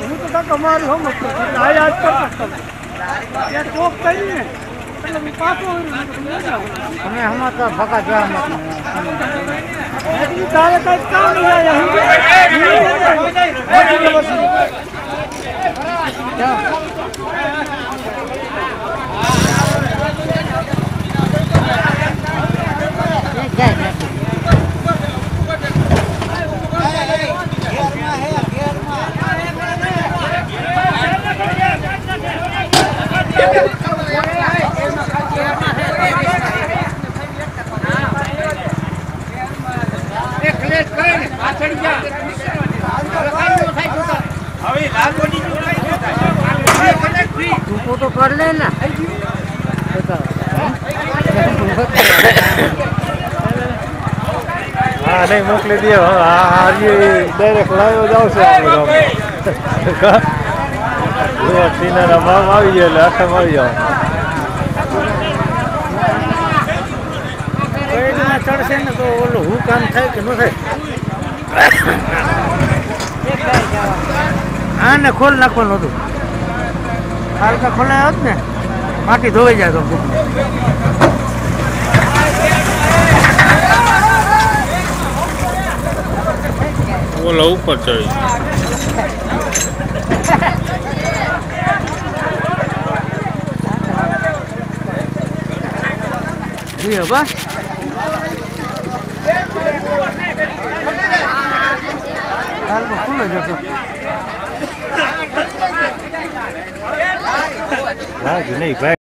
હું તો હમ જ નથી. આ યાદ કરતો. ત્યાં ચોક કરી ને હું. અમે હમણાં તો ભગા જવા તારે કઈ કામ નહીં. તું તો કર લે હા નહીં મોકલી દે હારી ડાયરેક્ટ લાવ્યો જ આવશે સીનાના મામ આવી જાય એટલે આઠમ આવી જાવ ચડશે ને તો ઓલું હું કામ થાય કે ન થાય? હા ને ખોલ નાખવાનું હતું. હાલકા ખોલાય હોત ને માટી ધોવાઈ જાય તો ઓલા ઉપર ચડી. 난 이거 불러줘서. 나, 근데 이거.